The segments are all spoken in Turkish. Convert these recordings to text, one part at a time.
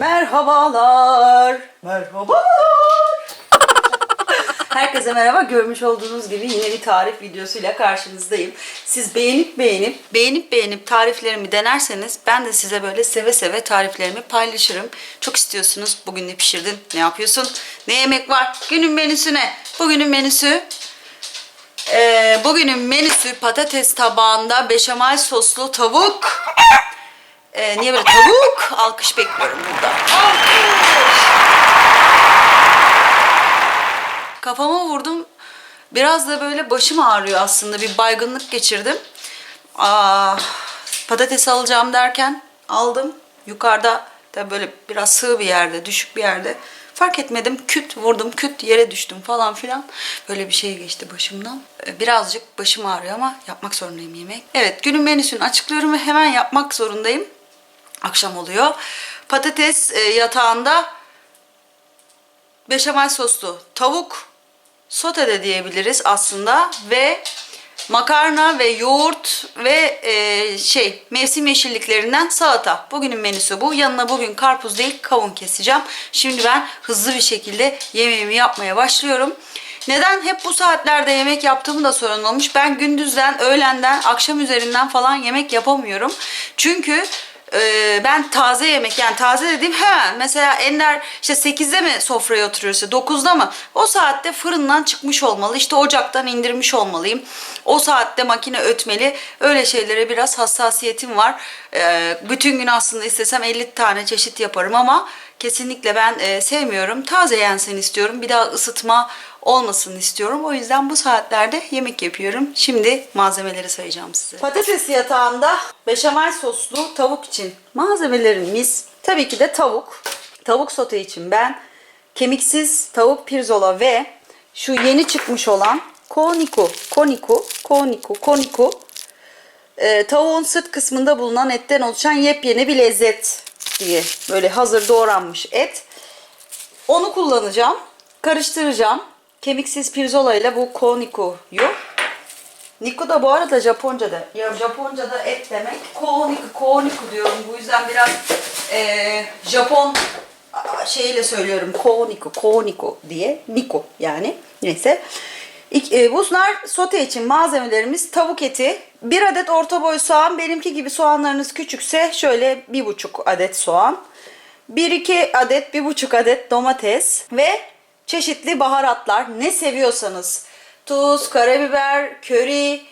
Merhabalar. Merhabalar. Herkese merhaba. Görmüş olduğunuz gibi yine bir tarif videosuyla karşınızdayım. Siz beğenip beğenip, beğenip beğenip tariflerimi denerseniz ben de size böyle seve seve tariflerimi paylaşırım. Çok istiyorsunuz. Bugün ne pişirdin? Ne yapıyorsun? Ne yemek var? Günün menüsü ne? Bugünün menüsü ee, bugünün menüsü patates tabağında beşamel soslu tavuk. Ee, niye böyle tavuk? Alkış bekliyorum burada. Alkış. Kafama vurdum. Biraz da böyle başım ağrıyor aslında. Bir baygınlık geçirdim. Aa, patates alacağım derken aldım. Yukarıda da böyle biraz sığ bir yerde, düşük bir yerde. Fark etmedim. Küt vurdum, küt yere düştüm falan filan. Böyle bir şey geçti başımdan. Ee, Birazcık başım ağrıyor ama yapmak zorundayım yemek. Evet günün menüsünü açıklıyorum ve hemen yapmak zorundayım. Akşam oluyor. Patates e, yatağında beşamel soslu tavuk sote de diyebiliriz aslında ve makarna ve yoğurt ve e, şey mevsim yeşilliklerinden salata. Bugünün menüsü bu. Yanına bugün karpuz değil kavun keseceğim. Şimdi ben hızlı bir şekilde yemeğimi yapmaya başlıyorum. Neden hep bu saatlerde yemek yaptığımı da sorun olmuş. Ben gündüzden, öğlenden, akşam üzerinden falan yemek yapamıyorum. Çünkü ee, ben taze yemek yani taze dediğim hemen. Mesela Ender işte 8'de mi sofraya oturuyorsa 9'da mı? O saatte fırından çıkmış olmalı. İşte ocaktan indirmiş olmalıyım. O saatte makine ötmeli. Öyle şeylere biraz hassasiyetim var. Ee, bütün gün aslında istesem 50 tane çeşit yaparım ama kesinlikle ben e, sevmiyorum. Taze yensin istiyorum. Bir daha ısıtma olmasın istiyorum. O yüzden bu saatlerde yemek yapıyorum. Şimdi malzemeleri sayacağım size. Patates yatağında beşamel soslu tavuk için malzemelerimiz tabii ki de tavuk. Tavuk sote için ben kemiksiz tavuk pirzola ve şu yeni çıkmış olan koniku, koniku, koniku, koniku e, tavuğun sırt kısmında bulunan etten oluşan yepyeni bir lezzet diye böyle hazır doğranmış et. Onu kullanacağım. Karıştıracağım. Kemiksiz pirzola ile bu konikuyu. Niku da bu arada Japonca'da. Ya Japonca'da et demek. Koniku, koniku diyorum. Bu yüzden biraz eee, Japon şeyle söylüyorum. Koniku, koniku diye. Niku yani. Neyse. E, Bunlar sote için malzemelerimiz tavuk eti, bir adet orta boy soğan, benimki gibi soğanlarınız küçükse şöyle bir buçuk adet soğan, 1-2 adet, 1,5 adet domates ve çeşitli baharatlar ne seviyorsanız tuz, karabiber, köri,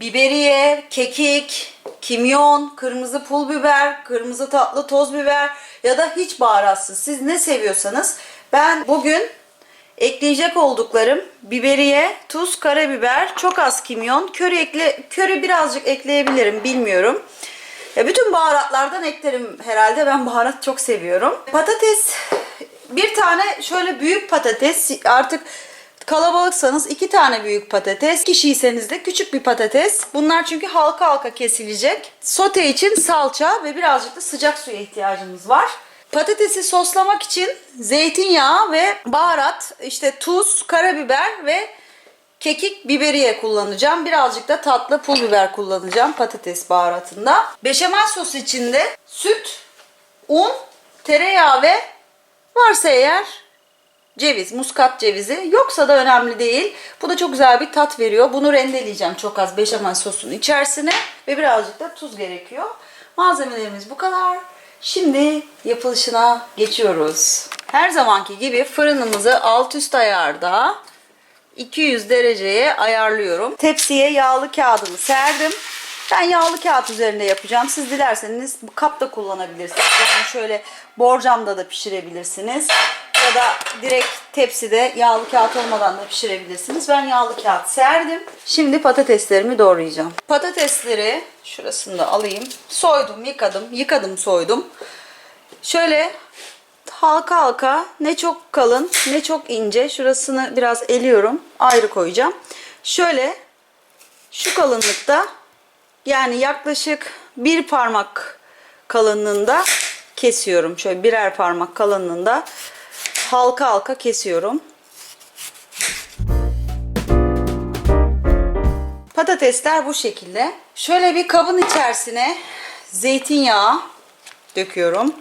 biberiye, kekik, kimyon, kırmızı pul biber, kırmızı tatlı toz biber ya da hiç baharatsız siz ne seviyorsanız ben bugün ekleyecek olduklarım biberiye, tuz, karabiber, çok az kimyon, köri ekle köri birazcık ekleyebilirim bilmiyorum. Ya bütün baharatlardan eklerim herhalde. Ben baharat çok seviyorum. Patates bir tane şöyle büyük patates artık kalabalıksanız iki tane büyük patates. Kişiyseniz de küçük bir patates. Bunlar çünkü halka halka kesilecek. Sote için salça ve birazcık da sıcak suya ihtiyacımız var. Patatesi soslamak için zeytinyağı ve baharat, işte tuz, karabiber ve Kekik biberiye kullanacağım. Birazcık da tatlı pul biber kullanacağım patates baharatında. Beşamel sos içinde süt, un, tereyağı ve varsa eğer ceviz, muskat cevizi. Yoksa da önemli değil. Bu da çok güzel bir tat veriyor. Bunu rendeleyeceğim çok az beşamel sosun içerisine ve birazcık da tuz gerekiyor. Malzemelerimiz bu kadar. Şimdi yapılışına geçiyoruz. Her zamanki gibi fırınımızı alt üst ayarda 200 dereceye ayarlıyorum. Tepsiye yağlı kağıdımı serdim. Ben yağlı kağıt üzerinde yapacağım. Siz dilerseniz bu kap da kullanabilirsiniz. Yani şöyle borcamda da pişirebilirsiniz. Ya da direkt tepside yağlı kağıt olmadan da pişirebilirsiniz. Ben yağlı kağıt serdim. Şimdi patateslerimi doğrayacağım. Patatesleri şurasını da alayım. Soydum, yıkadım. Yıkadım, soydum. Şöyle halka halka ne çok kalın ne çok ince. Şurasını biraz eliyorum. Ayrı koyacağım. Şöyle şu kalınlıkta yani yaklaşık bir parmak kalınlığında kesiyorum. Şöyle birer parmak kalınlığında halka halka kesiyorum. Patatesler bu şekilde. Şöyle bir kabın içerisine zeytinyağı döküyorum.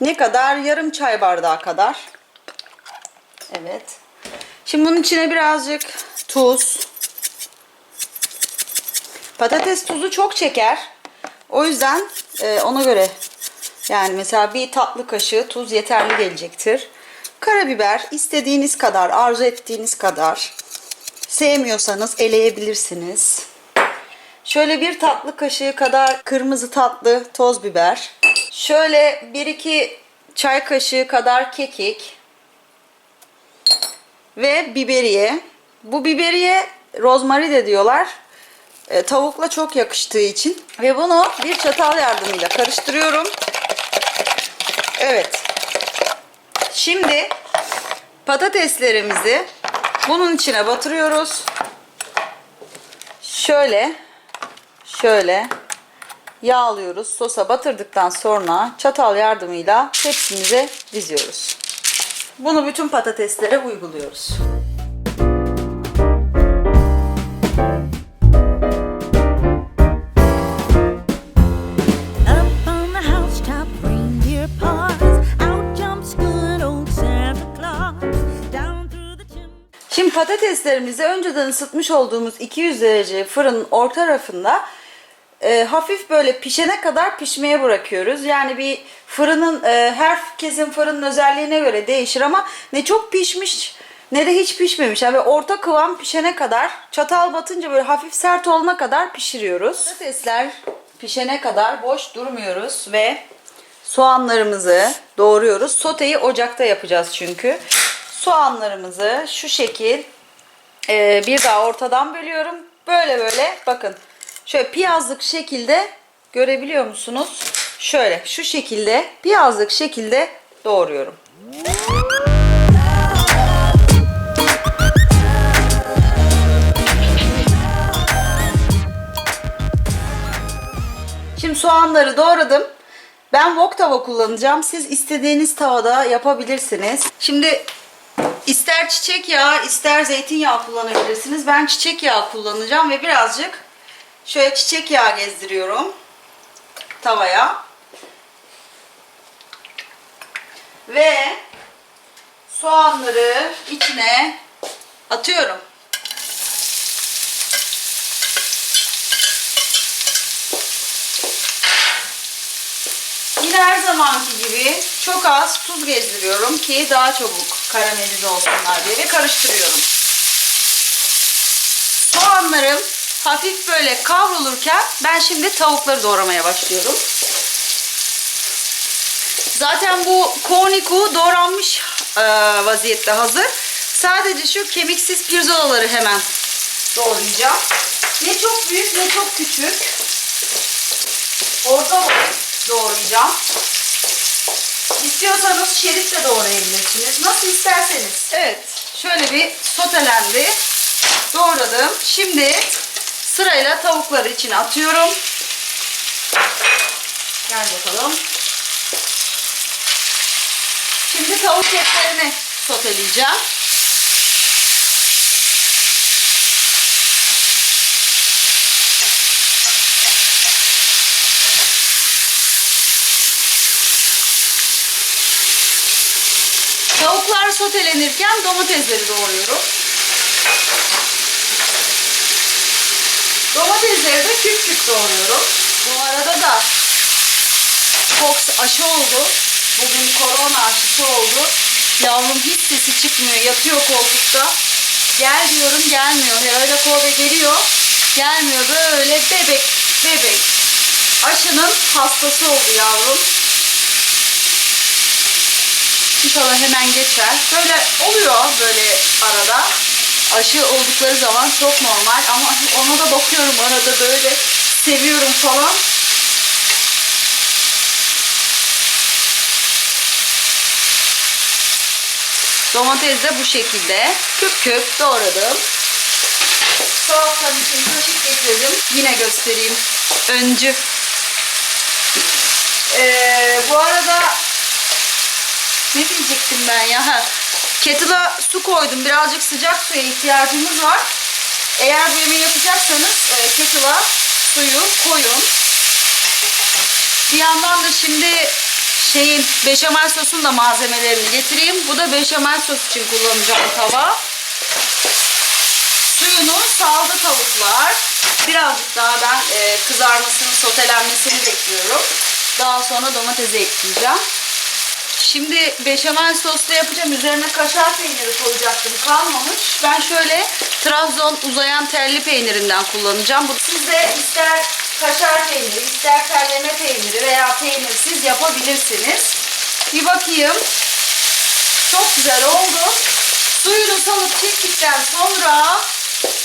Ne kadar? Yarım çay bardağı kadar. Evet. Şimdi bunun içine birazcık tuz. Patates tuzu çok çeker. O yüzden e, ona göre yani mesela bir tatlı kaşığı tuz yeterli gelecektir. Karabiber istediğiniz kadar, arzu ettiğiniz kadar. Sevmiyorsanız eleyebilirsiniz. Şöyle bir tatlı kaşığı kadar kırmızı tatlı toz biber. Şöyle bir iki çay kaşığı kadar kekik. Ve biberiye. Bu biberiye rozmari de diyorlar. E, tavukla çok yakıştığı için. Ve bunu bir çatal yardımıyla karıştırıyorum. Evet. Şimdi patateslerimizi bunun içine batırıyoruz. Şöyle şöyle yağlıyoruz. Sosa batırdıktan sonra çatal yardımıyla tepsimize diziyoruz. Bunu bütün patateslere uyguluyoruz. Patateslerimizi önceden ısıtmış olduğumuz 200 derece fırının orta rafında e, hafif böyle pişene kadar pişmeye bırakıyoruz. Yani bir fırının e, herkesin fırının özelliğine göre değişir ama ne çok pişmiş ne de hiç pişmemiş. Yani orta kıvam pişene kadar çatal batınca böyle hafif sert olana kadar pişiriyoruz. Patatesler pişene kadar boş durmuyoruz ve soğanlarımızı doğruyoruz. Soteyi ocakta yapacağız çünkü. Soğanlarımızı şu şekil ee, bir daha ortadan bölüyorum. Böyle böyle bakın. Şöyle piyazlık şekilde görebiliyor musunuz? Şöyle şu şekilde piyazlık şekilde doğruyorum. Şimdi soğanları doğradım. Ben wok tava kullanacağım. Siz istediğiniz tavada yapabilirsiniz. Şimdi ister çiçek yağı ister zeytinyağı kullanabilirsiniz. Ben çiçek yağı kullanacağım ve birazcık şöyle çiçek yağı gezdiriyorum tavaya. Ve soğanları içine atıyorum. Yine her zamanki gibi çok az tuz gezdiriyorum ki daha çabuk karamelize olsunlar diye karıştırıyorum. Soğanlarım hafif böyle kavrulurken ben şimdi tavukları doğramaya başlıyorum. Zaten bu korniku doğranmış e, vaziyette hazır. Sadece şu kemiksiz pirzolaları hemen doğrayacağım. Ne çok büyük ne çok küçük. Orta boy doğrayacağım. İstiyorsanız şerit de doğrayabilirsiniz. Nasıl isterseniz. Evet. Şöyle bir sotelendi. Doğradım. Şimdi sırayla tavukları içine atıyorum. Gel bakalım. Şimdi tavuk etlerini soteleyeceğim. Tavuklar sotelenirken domatesleri doğruyorum. Domatesleri de küp küp doğruyorum. Bu arada da Fox aşı oldu. Bugün korona aşısı oldu. Yavrum hiç sesi çıkmıyor. Yatıyor koltukta. Gel diyorum gelmiyor. Herhalde Kobe geliyor. Gelmiyor. Böyle bebek bebek. Aşının hastası oldu yavrum. İnşallah hemen geçer. Böyle oluyor böyle arada. Aşı oldukları zaman çok normal ama hani ona da bakıyorum arada böyle seviyorum falan. Domates de bu şekilde küp küp doğradım. Soğuktan için kaşık getirdim. Yine göstereyim. Öncü. Ne diyecektim ben ya? Ha, Kettle'a su koydum. Birazcık sıcak suya ihtiyacımız var. Eğer bu yemeği yapacaksanız e, kettle'a suyu koyun. Bir yandan da şimdi şeyin beşamel sosun da malzemelerini getireyim. Bu da beşamel sos için kullanacağım tava. Suyunu saldı tavuklar. Birazcık daha ben e, kızarmasını, sotelenmesini bekliyorum. Daha sonra domatesi ekleyeceğim. Şimdi beşamel soslu yapacağım. Üzerine kaşar peyniri koyacaktım. Kalmamış. Ben şöyle Trabzon uzayan telli peynirinden kullanacağım. Siz de ister kaşar peyniri, ister terleme peyniri veya peynirsiz yapabilirsiniz. Bir bakayım. Çok güzel oldu. Suyunu salıp çektikten sonra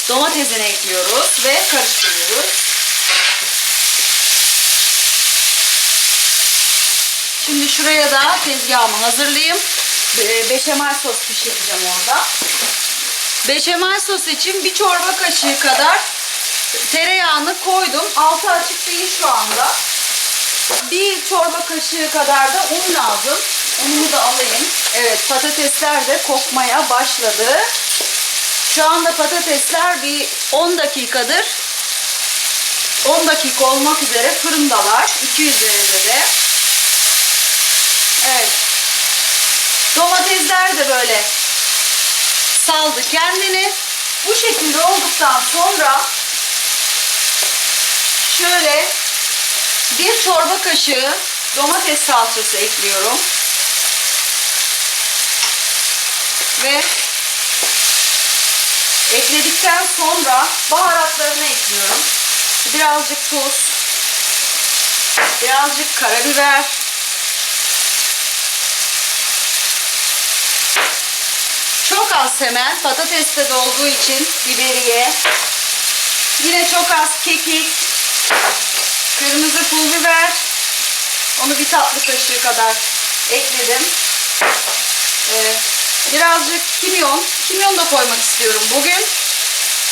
domatesini ekliyoruz ve karıştırıyoruz. Şimdi şuraya da tezgahımı hazırlayayım. Be- Beşamel sos pişireceğim orada. Beşamel sos için bir çorba kaşığı kadar tereyağını koydum. Altı açık değil şu anda. Bir çorba kaşığı kadar da un lazım. Unumu da alayım. Evet patatesler de kokmaya başladı. Şu anda patatesler bir 10 dakikadır 10 dakika olmak üzere fırındalar. 200 derecede. Evet. Domatesler de böyle saldı kendini. Bu şekilde olduktan sonra şöyle bir çorba kaşığı domates salçası ekliyorum. Ve ekledikten sonra baharatlarını ekliyorum. Birazcık tuz, birazcık karabiber, Çok az hemen patateste de olduğu için biberiye. Yine çok az kekik. Kırmızı pul biber. Onu bir tatlı kaşığı kadar ekledim. Ee, birazcık kimyon. Kimyon da koymak istiyorum bugün.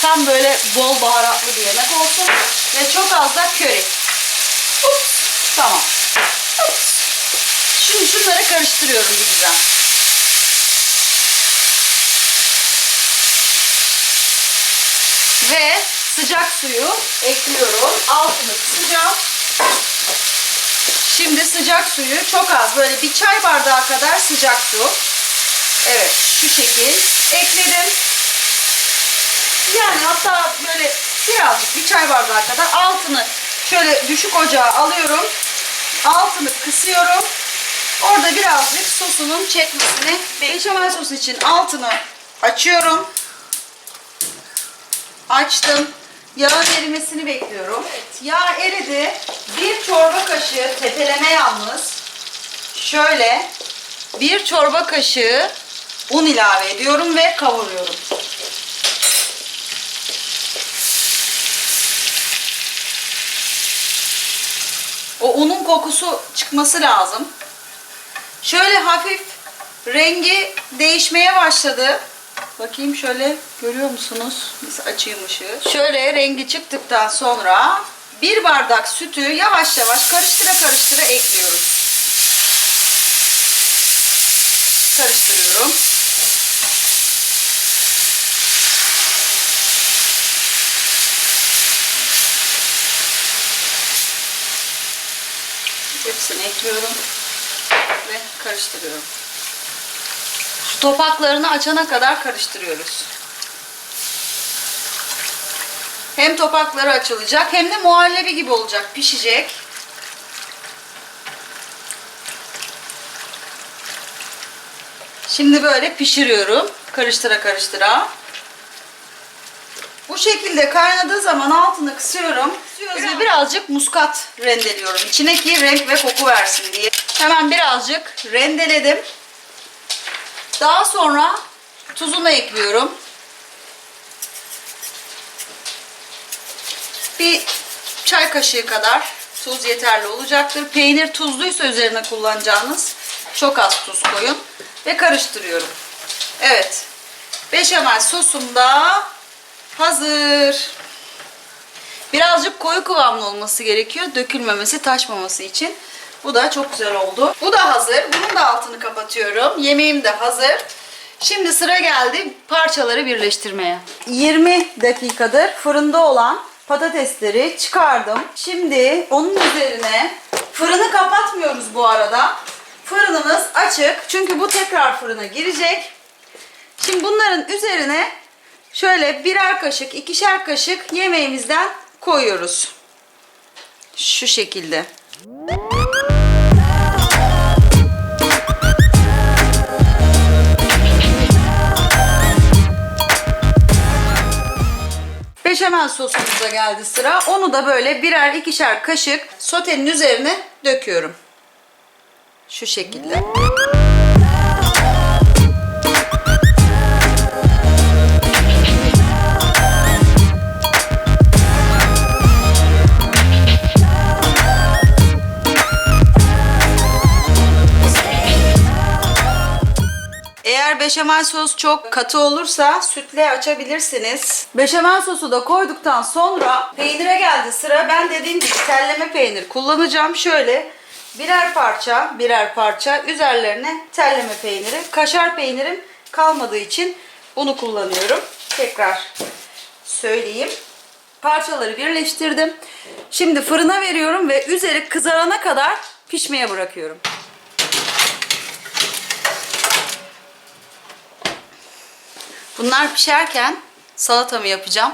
Tam böyle bol baharatlı bir yemek olsun. Ve çok az da köri. Ups, tamam. Ups. Şimdi şunları karıştırıyorum bir güzel. Ve sıcak suyu ekliyorum. Altını kısacağım. Şimdi sıcak suyu çok az böyle bir çay bardağı kadar sıcak su. Evet şu şekil ekledim. Yani hatta böyle birazcık bir çay bardağı kadar altını şöyle düşük ocağa alıyorum. Altını kısıyorum. Orada birazcık sosunun çekmesini beşamel sos için altını açıyorum. Açtım. Yağın erimesini bekliyorum. Evet, yağ eridi. Bir çorba kaşığı tepeleme yalnız. Şöyle bir çorba kaşığı un ilave ediyorum ve kavuruyorum. O unun kokusu çıkması lazım. Şöyle hafif rengi değişmeye başladı. Bakayım şöyle görüyor musunuz? Biz açayım ışığı. Şöyle rengi çıktıktan sonra bir bardak sütü yavaş yavaş karıştıra karıştıra ekliyoruz. Karıştırıyorum. Hepsini ekliyorum ve karıştırıyorum. Topaklarını açana kadar karıştırıyoruz. Hem topakları açılacak hem de muhallebi gibi olacak, pişecek. Şimdi böyle pişiriyorum. Karıştıra karıştıra. Bu şekilde kaynadığı zaman altını kısıyorum. Ve birazcık muskat rendeliyorum. İçine ki renk ve koku versin diye. Hemen birazcık rendeledim. Daha sonra tuzunu ekliyorum. Bir çay kaşığı kadar tuz yeterli olacaktır. Peynir tuzluysa üzerine kullanacağınız çok az tuz koyun ve karıştırıyorum. Evet. Beşamel sosum da hazır. Birazcık koyu kıvamlı olması gerekiyor. Dökülmemesi, taşmaması için. Bu da çok güzel oldu. Bu da hazır. Bunun da altını kapatıyorum. Yemeğim de hazır. Şimdi sıra geldi parçaları birleştirmeye. 20 dakikadır fırında olan patatesleri çıkardım. Şimdi onun üzerine fırını kapatmıyoruz bu arada. Fırınımız açık. Çünkü bu tekrar fırına girecek. Şimdi bunların üzerine şöyle birer kaşık, ikişer kaşık yemeğimizden koyuyoruz. Şu şekilde. Beşamel sosumuza geldi sıra. Onu da böyle birer ikişer kaşık sotenin üzerine döküyorum. Şu şekilde. Eğer beşamel sos çok katı olursa sütle açabilirsiniz. Beşamel sosu da koyduktan sonra peynire geldi sıra. Ben dediğim gibi telleme peynir kullanacağım. Şöyle birer parça birer parça üzerlerine telleme peyniri. Kaşar peynirim kalmadığı için bunu kullanıyorum. Tekrar söyleyeyim. Parçaları birleştirdim. Şimdi fırına veriyorum ve üzeri kızarana kadar pişmeye bırakıyorum. Bunlar pişerken salatamı yapacağım.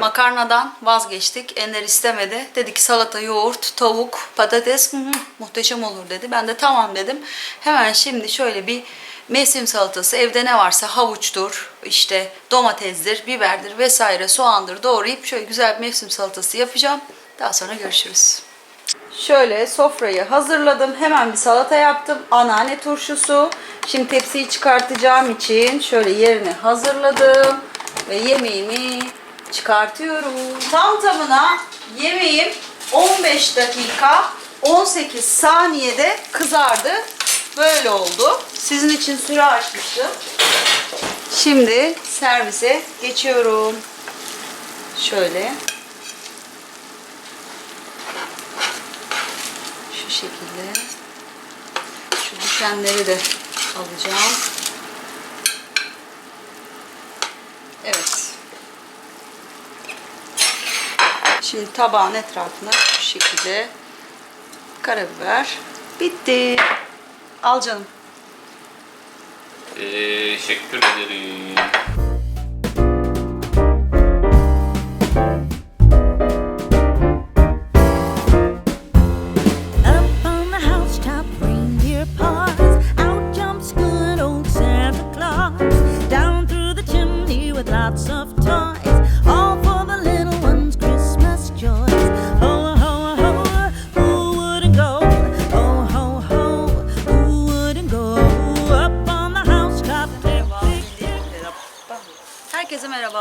Makarnadan vazgeçtik. Ender istemedi. Dedi ki salata, yoğurt, tavuk, patates hı hı, muhteşem olur dedi. Ben de tamam dedim. Hemen şimdi şöyle bir mevsim salatası evde ne varsa havuçtur, işte domatesdir, biberdir vesaire soğandır doğrayıp şöyle güzel bir mevsim salatası yapacağım. Daha sonra görüşürüz. Şöyle sofrayı hazırladım. Hemen bir salata yaptım. Anneanne turşusu. Şimdi tepsiyi çıkartacağım için şöyle yerini hazırladım. Ve yemeğimi çıkartıyorum. Tam tamına yemeğim 15 dakika 18 saniyede kızardı. Böyle oldu. Sizin için süre açmıştım. Şimdi servise geçiyorum. Şöyle. Şekilde. Şu düşenleri de alacağım. Evet. Şimdi tabağın etrafına şu şekilde karabiber. Bitti. Al canım. Teşekkür ederim.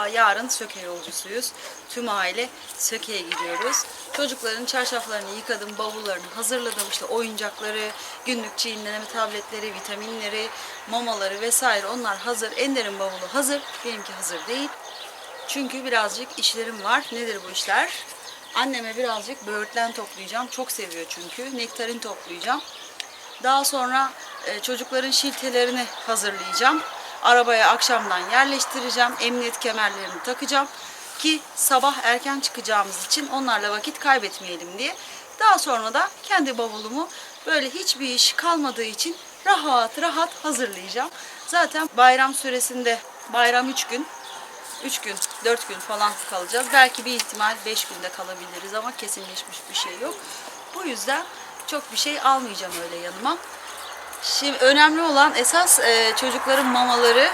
Merhaba. Yarın Söke yolcusuyuz. Tüm aile Söke'ye gidiyoruz. Çocukların çarşaflarını yıkadım, bavullarını hazırladım. İşte oyuncakları, günlük çiğnenme tabletleri, vitaminleri, mamaları vesaire onlar hazır. Ender'in bavulu hazır. Benimki hazır değil. Çünkü birazcık işlerim var. Nedir bu işler? Anneme birazcık böğürtlen toplayacağım. Çok seviyor çünkü. Nektarin toplayacağım. Daha sonra e, çocukların şiltelerini hazırlayacağım. Arabaya akşamdan yerleştireceğim. Emniyet kemerlerini takacağım. Ki sabah erken çıkacağımız için onlarla vakit kaybetmeyelim diye. Daha sonra da kendi bavulumu böyle hiçbir iş kalmadığı için rahat rahat hazırlayacağım. Zaten bayram süresinde bayram 3 gün 3 gün, 4 gün falan kalacağız. Belki bir ihtimal 5 günde kalabiliriz ama kesinleşmiş bir şey yok. Bu yüzden çok bir şey almayacağım öyle yanıma. Şimdi önemli olan esas e, çocukların mamaları,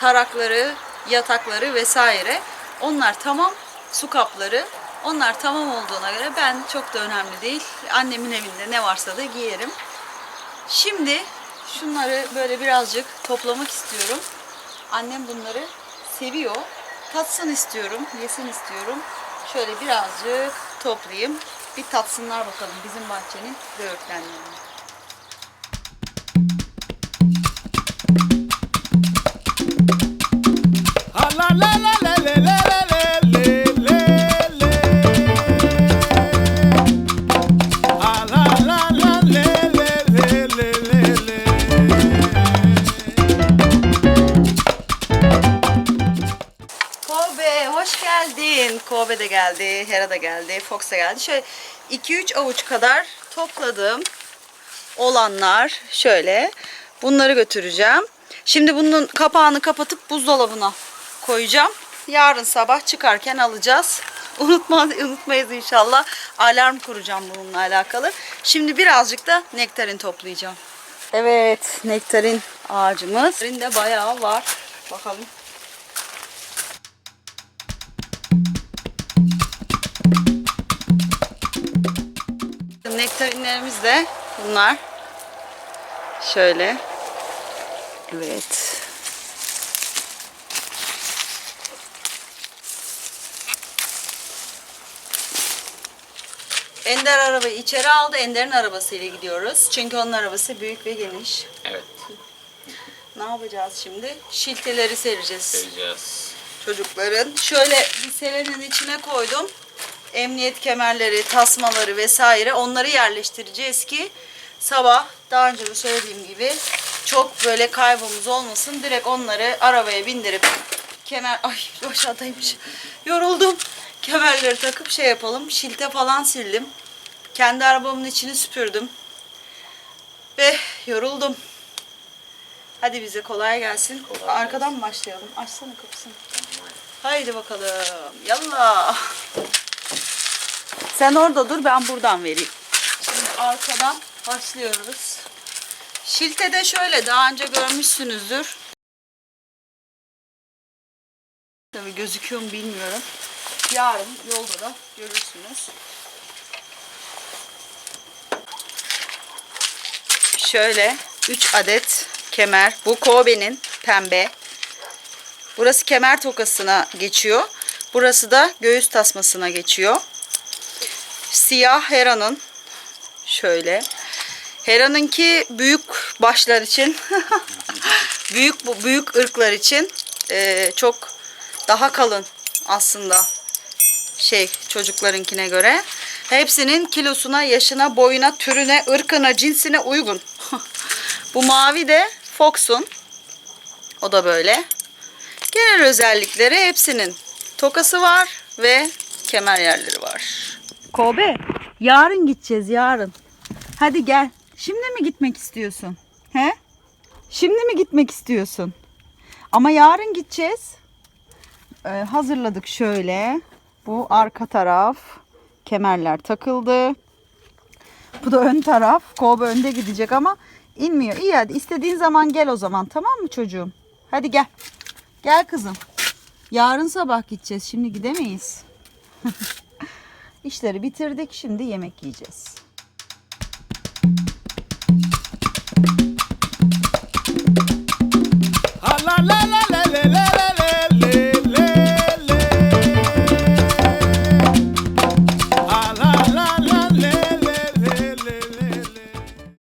tarakları, yatakları vesaire. Onlar tamam, su kapları. Onlar tamam olduğuna göre ben çok da önemli değil. Annemin evinde ne varsa da giyerim. Şimdi şunları böyle birazcık toplamak istiyorum. Annem bunları seviyor. Tatsın istiyorum, yesin istiyorum. Şöyle birazcık toplayayım. Bir tatsınlar bakalım bizim bahçenin böğürtlenlerini. Hera da geldi, Fox da geldi. Şöyle 2-3 avuç kadar topladım. Olanlar şöyle. Bunları götüreceğim. Şimdi bunun kapağını kapatıp buzdolabına koyacağım. Yarın sabah çıkarken alacağız. Unutmaz, unutmayız inşallah. Alarm kuracağım bununla alakalı. Şimdi birazcık da nektarin toplayacağım. Evet, nektarin ağacımız. Nektarin de bayağı var. Bakalım. Nektarinlerimiz de bunlar. Şöyle. Evet. Ender arabayı içeri aldı. Ender'in arabasıyla gidiyoruz. Çünkü onun arabası büyük ve geniş. Evet. Ne yapacağız şimdi? Şilteleri sereceğiz Seveceğiz. çocukların. Şöyle bir selenin içine koydum. Emniyet kemerleri, tasmaları vesaire onları yerleştireceğiz ki sabah daha önce de söylediğim gibi çok böyle kaybımız olmasın. Direkt onları arabaya bindirip kemer ay aşağıdaymış. Yoruldum. Kemerleri takıp şey yapalım. Şilte falan sildim. Kendi arabamın içini süpürdüm. Ve yoruldum. Hadi bize kolay gelsin. Kolay Arkadan mı başlayalım? Açsana kapısını. Haydi bakalım. Yallah. Sen orada dur ben buradan vereyim. Şimdi arkadan başlıyoruz. Şilte'de şöyle daha önce görmüşsünüzdür. Tabii gözüküyor mu bilmiyorum. Yarın yolda da görürsünüz. Şöyle 3 adet kemer. Bu Kobe'nin pembe. Burası kemer tokasına geçiyor. Burası da göğüs tasmasına geçiyor. Siyah Hera'nın şöyle. Hera'nınki büyük başlar için büyük büyük ırklar için eee, çok daha kalın aslında şey çocuklarınkine göre. Hepsinin kilosuna, yaşına, boyuna, türüne, ırkına, cinsine uygun. Bu mavi de Fox'un. O da böyle. Genel özellikleri hepsinin tokası var ve kemer yerleri var. Kobe, yarın gideceğiz yarın. Hadi gel. Şimdi mi gitmek istiyorsun? He? Şimdi mi gitmek istiyorsun? Ama yarın gideceğiz. Ee, hazırladık şöyle. Bu arka taraf. Kemerler takıldı. Bu da ön taraf. Kobe önde gidecek ama inmiyor. İyi hadi istediğin zaman gel o zaman tamam mı çocuğum? Hadi gel. Gel kızım. Yarın sabah gideceğiz. Şimdi gidemeyiz. İşleri bitirdik. Şimdi yemek yiyeceğiz. La la la la la la